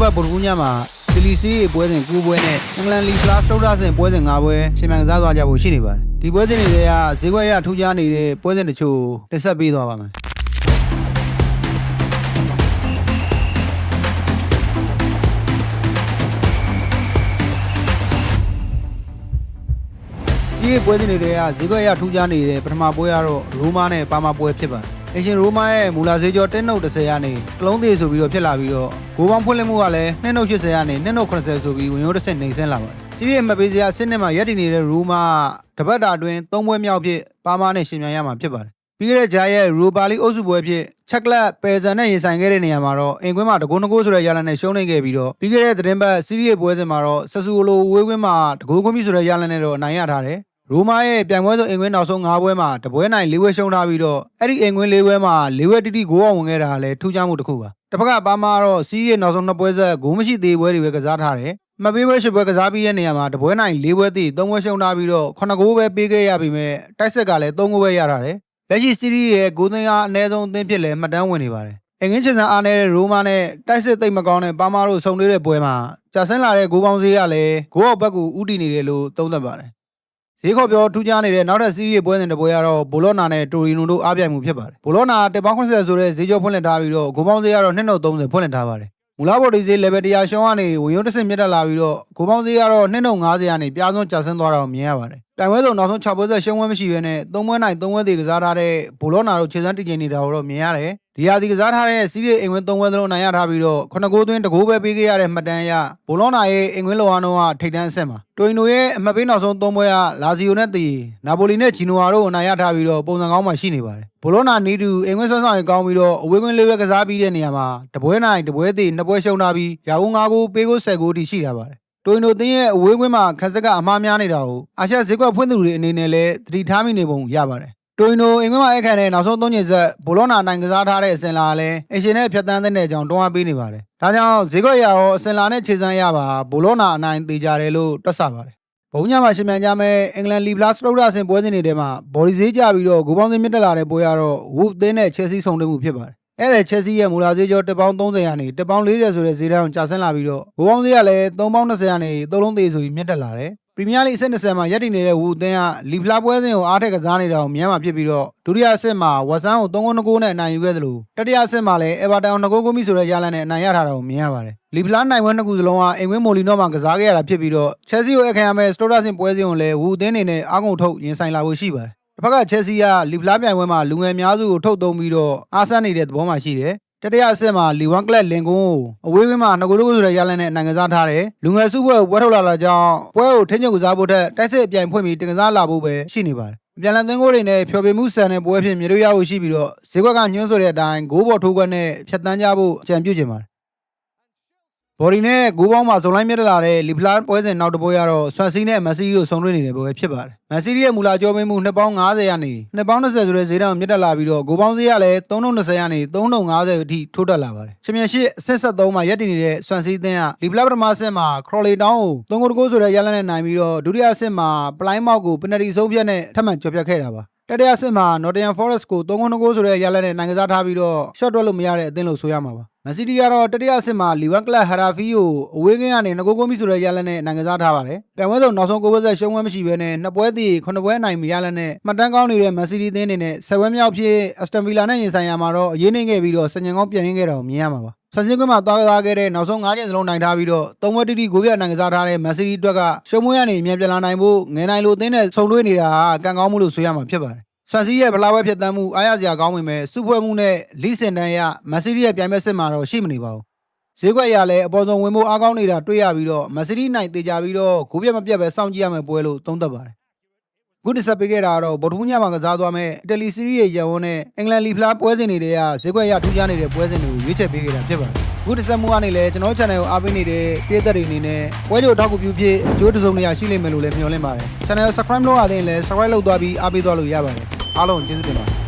ဘတ်ဗုဒ္ဓဘူးညမှာဒီလီစီပွဲစဉ်9ပွဲနဲ့အင်္ဂလန်လီဖလားစတုဒ္ဒစဉ်ပွဲစဉ်5ပွဲရှင်မြန်ကစားသွားကြဖို့ရှိနေပါတယ်ဒီပွဲစဉ်တွေကဈေးကွက်ရထူးခြားနေတဲ့ပွဲစဉ်တချို့တင်ဆက်ပေးသွားပါမယ်ဒီပွဲစဉ်တွေကဈေးကွက်ရထူးခြားနေတဲ့ပထမပွဲကတော့ရိုးမားနဲ့ပါမာပွဲဖြစ်ပါတယ် အင်ရှင်ရိုးမားရဲ့မူလာဈေးကျော်တင်းနှုတ်30ကနေကလုံးသေးဆိုပြီးတော့ဖြစ်လာပြီးတော့ဂိုးပေါင်းဖွင့်လှစ်မှုကလည်း2နှုတ်80ကနေ2နှုတ်80ဆိုပြီးဝင်ရိုးတစ်ဆင့်နေဆင်းလာပါတယ်စီးရီမပေးစရာအစစ်နဲ့မှရက်တည်နေတဲ့ရိုးမားတပတ်တာအတွင်း၃ပွဲမြောက်ဖြစ်ပါမာနဲ့ရှင်မြန်ရမှာဖြစ်ပါတယ်ပြီးခဲ့တဲ့ဂျာရဲ့ရူပါလီအုပ်စုပွဲဖြစ်ချက်လက်ပယ်ဆန်နဲ့ရင်ဆိုင်ခဲ့တဲ့နေရာမှာတော့အင်ကွင်းမှာတကုန်းတကိုးဆိုတဲ့ရလနဲ့ရှုံးနေခဲ့ပြီးတော့ပြီးခဲ့တဲ့သတင်းပတ်စီးရီးပွဲစဉ်မှာတော့ဆဆူလိုဝေးကွင်းမှာတကူကွင်းပြီဆိုတဲ့ရလနဲ့တော့အနိုင်ရထားတယ် ရိုမာရဲ့ပြိုင်ပွဲဆုံးအင်ကွင်းနောက်ဆုံး၅ပွဲမှာတပွဲနိုင်၄ပွဲရှုံးထားပြီးတော့အဲ့ဒီအင်ကွင်း၄ပွဲမှာ၄ပွဲတိတိဂိုးအောင်ဝင်ခဲ့တာကလည်းထူးခြားမှုတစ်ခုပါတစ်ဖက်ကပါမာကတော့စီးရဲ့နောက်ဆုံးနှစ်ပွဲဆက်ဂိုးမရှိသေးပွဲတွေပဲကစားထားတယ်မပေးပွဲရှစ်ပွဲကစားပြီးတဲ့နေရာမှာတပွဲနိုင်၄ပွဲတိ၃ပွဲရှုံးထားပြီးတော့ခုနှစ်ဂိုးပဲပေးခဲ့ရပြီမဲ့တိုက်ဆက်ကလည်း၃ဂိုးပဲရထားတယ်လက်ရှိစီးရီးရဲ့ဂိုးသွင်းအားအနည်းဆုံးအသင်းဖြစ်လဲမှတ်တမ်းဝင်နေပါတယ်အင်္ဂင်းချင်စံအားနေတဲ့ရိုမာနဲ့တိုက်စစ်သိမ့်မကောင်းတဲ့ပါမာတို့ဆုံနေတဲ့ပွဲမှာကြာဆင်းလာတဲ့ဂိုးပေါင်းစည်းကလည်းဂိုးအောက်ဘက်ကိုဥတီနေတယ်လို့သုံးသပ်ပါတယ် ဈေးခေါ်ပြောထူးခြားနေတဲ့နောက်ထပ်စီးရီးပွဲစဉ်တစ်ပွဲကတော့ဘိုလော့နာနဲ့တိုရီနိုတို့အားပြိုင်မှုဖြစ်ပါတယ်ဘိုလော့နာတက်ပေါင်း80ဆိုတဲ့ဈေးကျော်ဖွင့်လှစ်ထားပြီးတော့ဂိုးပေါင်းစည်းကတော့230ဖွင့်လှစ်ထားပါတယ်မူလာဘော်ဒီဈေး level 100ရှုံးကနေဝင်ရုံးတစ်ဆင့်မြင့်တက်လာပြီးတော့ဂိုးပေါင်းစည်းကတော့250ကနေပြားစွန်းကျဆင်းသွားတာကိုမြင်ရပါတယ် တိုင်ဝဲစုံနောက်ဆုံး6ပွဲဆက်ရှုံးဝဲမရှိဘဲနဲ့3ပွဲနိုင်3ပွဲသေးကစားထားတဲ့ဘိုလော့နာတို့ခြေစမ်းတည်ငြိမ်နေတာကိုတော့မြင်ရတယ်ဒီဟာဒီကစားထားတဲ့စီးရီးအိမ်ဝင်3ပွဲသလုံးနိုင်ရထားပြီးတော့ခုနကိုးသွင်းတကိုးပဲပေးခဲ့ရတဲ့မှတ်တမ်းအရဘိုလော့နာရဲ့အိမ်ဝင်လောအားလုံးကထိပ်တန်းအဆင့်မှာတိုင်နိုရဲ့အမှတ်ပေးနောက်ဆုံး3ပွဲကလာဇီယိုနဲ့တီနာပိုလီနဲ့ဂျီနိုဝါတို့ကိုနိုင်ရထားပြီးတော့ပုံစံကောင်းမှရှိနေပါတယ်ဘိုလော့နာနီးတူအိမ်ဝင်ဆွမ်းဆောင်ရင်ကောင်းပြီးတော့အဝေးကွင်းလေးပဲကစားပြီးတဲ့နေရာမှာတပွဲနိုင်တပွဲသေးနှစ်ပွဲရှုံးထားပြီးရာဟု9ကိုပေးကို10ကိုတိရှိတာပါတယ် တိုင်နိုတင်းရဲ့အဝေးကွင်းမှာခက်စက်ကအမှားများနေတာကိုအာရှဈေးကွက်ဖွင့်သူတွေအနေနဲ့လည်းသတိထားမိနေပုံရပါတယ်တိုင်နိုအင်္ဂလိပ်မှာအခန့်နဲ့နောက်ဆုံး၃ညဆက်ဘိုလော့နာနိုင်ကစားထားတဲ့အစင်လာလည်းအရှင်နဲ့ဖြတ်တန်းတဲ့အကြောင်းတွန်းအားပေးနေပါတယ်။ဒါကြောင့်ဈေးကွက်ရရောအစင်လာနဲ့ခြေစမ်းရပါဘိုလော့နာအနိုင်သေးကြတယ်လို့တွက်ဆပါတယ်။ဘုံညမှာရှင်မြန်ကြမဲ့အင်္ဂလန်လီဗလာစတုဒ္ဒဆင်ပွဲစဉ်တွေထဲမှာဘော်ဒီဈေးကြပြီးတော့ဂိုးပေါင်းစင်းမြင့်တက်လာတဲ့ပွဲကတော့ဝုတ်သင်းနဲ့ချဲစီဆုံတွေ့မှုဖြစ်ပါတယ်။ အဲ့ဒါချက်စီရဲ့မူလာဈေးကျော်တက်ပေါင်း30ရာနေတက်ပေါင်း40ဆိုတဲ့ဈေးတန်းကိုကျဆင်းလာပြီးတော့ဘိုးပေါင်းဈေးကလည်း3ပေါင်း20ရာနေ3လုံးသေးဆိုပြီးမြင့်တက်လာတယ်ပရီးမီးယားလိအဆင့်20မှာရပ်တည်နေတဲ့ဝူအသင်းကလီဖလာပွဲစဉ်ကိုအားထက်ကစားနေတာကိုမြင်မှာဖြစ်ပြီးတော့ဒုတိယအဆင့်မှာဝက်ဆန်ကို3ဂိုးနဲ့အနိုင်ယူခဲ့သလိုတတိယအဆင့်မှာလည်းအေဗာတန်ကို2ဂိုးကိုမိဆိုတဲ့ရလန်နဲ့အနိုင်ရထားတာကိုမြင်ရပါတယ်လီဖလာနိုင်ပွဲနှစ်ခုစလုံးကအိမ်ဝင်းမိုလီနော့မှာကစားခဲ့ရတာဖြစ်ပြီးတော့ချက်စီကိုအခမ်းရမယ့်စတိုဒါဆင်ပွဲစဉ်ကိုလည်းဝူအသင်းအနေနဲ့အားကုန်ထုတ်ရင်ဆိုင်လာဖို့ရှိပါတယ် တစ်ဖက်ကချက်စီကလီဖလာပြိုင်ပွဲမှာလူငယ်များစုကိုထုတ်သုံးပြီးတော့အားဆန်းနေတဲ့သဘောမှရှိတယ်တတိယအဆင့်မှာလီဝမ်ကလပ်လင်ကွန်းကိုအဝေးကွင်းမှာငကိုလိုကိုဆိုတဲ့ရလန်နဲ့နိုင်ငံစားထားတယ်လူငယ်စုပွဲကိုပွဲထုတ်လာတာကြောင့်ပွဲကိုထိန်းချုပ်ကစားဖို့ထက်တိုက်စစ်အပြိုင်ဖွင့်ပြီးတင်ကစားလာဖို့ပဲရှိနေပါတယ်ပြန်လည်သွင်းကိုတွေနဲ့ဖျော်ဖြေမှုဆန်တဲ့ပွဲဖြစ်မြေလို့ရဖို့ရှိပြီးတော့ဈေးကွက်ကညွှန်းဆိုတဲ့အတိုင်းဂိုးပေါ်ထိုးခွက်နဲ့ဖြတ်တန်းကြဖို့ကြံပြုချင်ပါတယ် ဘော်ဒီနဲ့ဂိုးပေါင်းမှာဇုံလိုက်မြတ်တက်လာတဲ့လီဖလာပွဲစဉ်နောက်တစ်ပွဲကတော့ဆွမ်စီနဲ့မက်ဆီတို့ဆုံတွေ့နေတဲ့ပွဲဖြစ်ပါတယ်။မက်ဆီရဲ့မူလာကြောပေးမှုနှစ်ပေါင်း90ရာနေနှစ်ပေါင်း20ဆိုတဲ့ဈေးတန်းကိုမြင့်တက်လာပြီးတော့ဂိုးပေါင်းဈေးကလည်း320ရာနေ350အထိထိုးတက်လာပါတယ်။ချန်ပီယံရှစ်အဆင့်73မှာရပ်တည်နေတဲ့ဆွမ်စီအသင်းကလီဖလာပထမအဆင့်မှာခရိုလီတောင်းကို3ဂိုးတကိုးဆိုတဲ့ရလနဲ့နိုင်ပြီးတော့ဒုတိယအဆင့်မှာပလိုင်းမောက်ကိုပနတီဆုံးဖြတ်နဲ့ထပ်မံကျော်ပြတ်ခဲ့တာပါ။တတိယဆင့်မှာ Nottingham Forest ကို3ဂိုး2ဂိုးဆိုတဲ့ရလနဲ့နိုင်ကစားထားပြီးတော့ shot တွက်လို့မရတဲ့အသင်းလို့ဆိုရမှာပါ။ မန်စီးတီးကတော့တတိယဆင့်မှာလီဝမ်ကလပ်ဟာရာဖီကိုအဝေးကင်းကနေ2ဂိုးကိုမိဆိုတဲ့ရလနဲ့နိုင်ကစားထားပါတယ်။ပြိုင်ပွဲဆုံးနောက်ဆုံးကိုယ်ပွဲဆက်ရှုံးပွဲမရှိဘဲနဲ့နှစ်ပွဲတည်9ပွဲနိုင်မရလနဲ့မှတ်တမ်းကောင်းနေတဲ့မန်စီးတီးအသင်းအနေနဲ့10ပွဲမြောက်ဖြစ်အက်စတန်ဗီလာနဲ့ရင်ဆိုင်ရမှာတော့အရေးနှိမ့်ခဲ့ပြီးတော့စညင်ကောင်းပြန်ရင်းခဲ့တာကိုမြင်ရမှာပါ။ဆန်စင်းကွင်းမှာသွားကစားခဲ့တဲ့နောက်ဆုံး၅ချိန်စလုံးနိုင်ထားပြီးတော့၃ပွဲတိတိဂိုးပြနိုင်ကစားထားတဲ့မန်စီးတီးအတွက်ကရှုံးမွေးရနေအမြန်ပြန်လာနိုင်ဖို့ငယ်နိုင်လိုအသင်းနဲ့ဆုံတွေ့နေတာဟာကံကောင်းမှုလို့ဆိုရမှာဖြစ်ပါတယ်။ ဆန်စီရဲ့ဗလာဝဲဖြစ်တမ်းမှုအားရစရာကောင်းပေမဲ့စုဖွဲ့မှုနဲ့လိစင်တန်းရမန်စီးတီးရဲ့ပြိုင်ပွဲစစ်မှာတော့ရှိမနေပါဘူး။ဈေးကွက်ရလည်းအပေါ်ဆုံးဝင်ဖို့အားကောင်းနေတာတွေ့ရပြီးတော့မန်စီးတီးနိုင်တေချာပြီးတော့ဂိုးပြတ်မပြတ်ပဲစောင့်ကြည့်ရမယ်ပွဲလို့သုံးသပ်ပါတယ်။ခုတစ်ဆက်ပေးခဲ့တာကတော့ဗုဒ္ဓဘူးညမှာကစားသွားမဲ့အီတလီစီးရီးရဲ့ရန်ဝန်းနဲ့အင်္ဂလန်လီဖလားပွဲစဉ်တွေကဈေးကွက်ရထူးခြားနေတဲ့ပွဲစဉ်တွေကိုရွေးချယ်ပေးခဲ့တာဖြစ်ပါတယ်။ခုတစ်ဆက်မှုကနေလည်းကျွန်တော် channel ကိုအားပေးနေတဲ့ပြည်သက်တွေအနေနဲ့ပွဲကြိုထောက်ကူပြုဖြစ်အကျိုးတစုံတရာရှိလိမ့်မယ်လို့လည်းမျှော်လင့်ပါတယ်။ channel subscribe လုပ်ရသေးရင်လည်း subscribe လုပ်သွားပြီးအားပေးသွားလို့ရပါတယ်။ အားလုံးကျေးဇူးတင်ပါတယ်